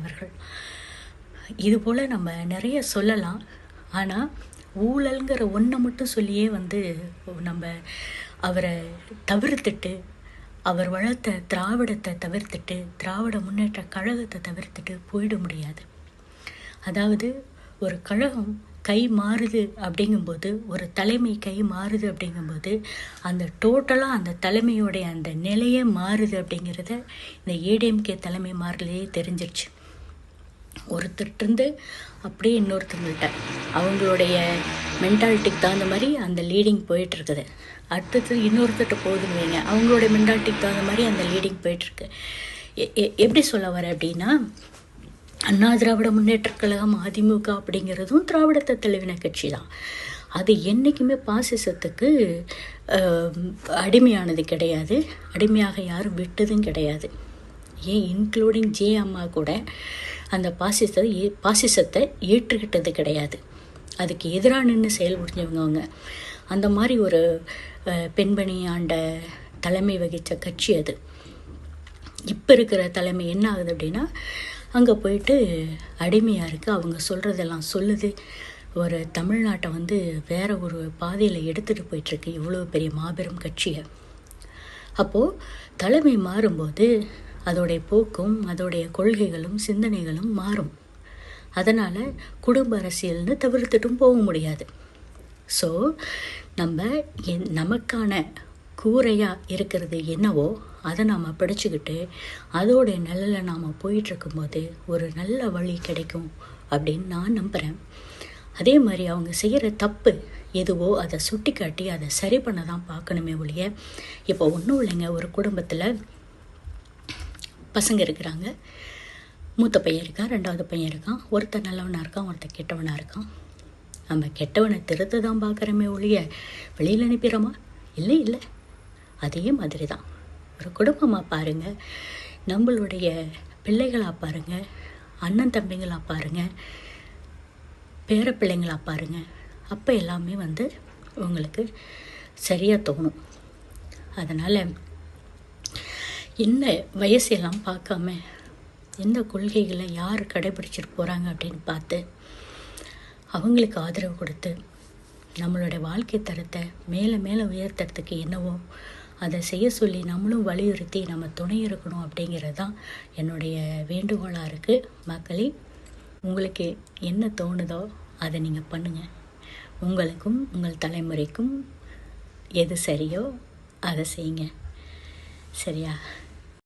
அவர்கள் இதுபோல் நம்ம நிறைய சொல்லலாம். ஆனால் ஊழல்ங்கிற ஒன்றை மட்டும் சொல்லியே வந்து நம்ம அவரை தவிர்த்துட்டு அவர் வளர்த்த திராவிடத்தை தவிர்த்துட்டு திராவிட முன்னேற்ற கழகத்தை தவிர்த்துட்டு போயிட முடியாது. அதாவது ஒரு கழகம் கை மாறுது அப்படிங்கும்போது ஒரு தலைமை கை மாறுது அப்படிங்கும்போது அந்த டோட்டலாக அந்த தலைமையோடைய அந்த நிலையே மாறுது அப்படிங்கிறத இந்த ஏடிஎம்கே தலைமை மாறலையே தெரிஞ்சிருச்சு. ஒருத்தர்கிட்டருந்து அப்படியே இன்னொருத்தவங்கள்ட்ட அவங்களுடைய மென்டாலிட்டிக்கு தகுந்த மாதிரி அந்த லீடிங் போயிட்டுருக்குது. அடுத்தது இன்னொருத்தர்கிட்ட போகுதுன்னு வைங்க. அவங்களுடைய மென்டாலிட்டிக்கு தகுந்த மாதிரி அந்த லீடிங் போயிட்டுருக்கு. எ- எ- எப்படி சொல்ல வர அப்படின்னா அண்ணா திராவிட முன்னேற்றக் கழகம் அதிமுக அப்படிங்கிறதும் திராவிடத்தை தெளிவின கட்சி தான். அது என்றைக்குமே பாசிசத்துக்கு அடிமையானது கிடையாது. அடிமையாக யாரும் விட்டதும் கிடையாது. ஏன் இன்க்ளூடிங் ஜே அம்மா கூட அந்த பாசிசத்தை ஏ- பாசிசத்தை ஏற்றுக்கிட்டது கிடையாது. அதுக்கு எதிராக நின்று செயல் புரிஞ்சவங்க அவங்க அந்த மாதிரி ஒரு பெண்பணியாண்ட பெண்பணி ஆண்ட தலைமை வகித்த கட்சி அது. இப்போ இருக்கிற தலைமை என்ன ஆகுது அப்படின்னா அங்கே போயிட்டு அடிமையாக இருக்குது அவங்க சொல்கிறதெல்லாம் சொல்லுது. ஒரு தமிழ்நாட்டை வந்து வேற ஒரு பாதையில் எடுத்துகிட்டு போயிட்டுருக்கு. இவ்வளோ பெரிய மாபெரும் கட்சியை. அப்போது தலைமை மாறும்போது அதோடைய போக்கும் அதோடைய கொள்கைகளும் சிந்தனைகளும் மாறும். அதனால் குடும்ப அரசியல்னு தவிர்த்துட்டும் போக முடியாது. ஸோ நம்ம என் நமக்கான கூரையாக இருக்கிறது என்னவோ அதை நாம் பிடிச்சிக்கிட்டு அதோடைய நிழலில் நாம் போயிட்டுருக்கும்போது ஒரு நல்ல வழி கிடைக்கும் அப்படின்னு நான் நம்புகிறேன் அதே மாதிரி அவங்க செய்கிற தப்பு எதுவோ அதை சுட்டி காட்டி அதை சரி பண்ண தான் பார்க்கணுமே ஒழிய இப்போ ஒன்றும் இல்லைங்க ஒரு குடும்பத்தில் பசங்க இருக்கிறாங்க. மூத்த பையன் இருக்கான் ரெண்டாவது பையன் இருக்கான். ஒருத்தன் நல்லவனாக இருக்கான் ஒருத்தன் கெட்டவனாக இருக்கான். நம்ம கெட்டவனை திருத்த தான் பார்க்குறோமே ஒழிய வெளியில் அனுப்பிடுறோமா? இல்லை இல்லை. அதே மாதிரி தான் ஒரு குடும்பமாக பாருங்கள் நம்மளுடைய பிள்ளைகளாக பாருங்கள் அண்ணன் தம்பிங்களாக பாருங்கள் பேர பிள்ளைங்களாக பாருங்கள் அப்போ எல்லாமே வந்து உங்களுக்கு சரியாக தோணும். அதனால் என்ன வயசெல்லாம் பார்க்காம எந்த கொள்கைகளை யார் கடைபிடிச்சிட்டு போகிறாங்க அப்படின்னு பார்த்து அவங்களுக்கு ஆதரவு கொடுத்து நம்மளோட வாழ்க்கை தரத்தை மேலே மேலே உயர்த்துறதுக்கு என்னவோ அதை செய்ய சொல்லி நம்மளும் வலியுறுத்தி நம்ம துணை இருக்கணும் அப்படிங்கிறது தான் என்னுடைய வேண்டுகோளாக இருக்குது மக்களே உங்களுக்கு என்ன தோணுதோ அதை நீங்கள் பண்ணுங்கள் உங்களுக்கும் உங்கள் தலைமுறைக்கும் எது சரியோ அதை செய்யுங்க. சரியா?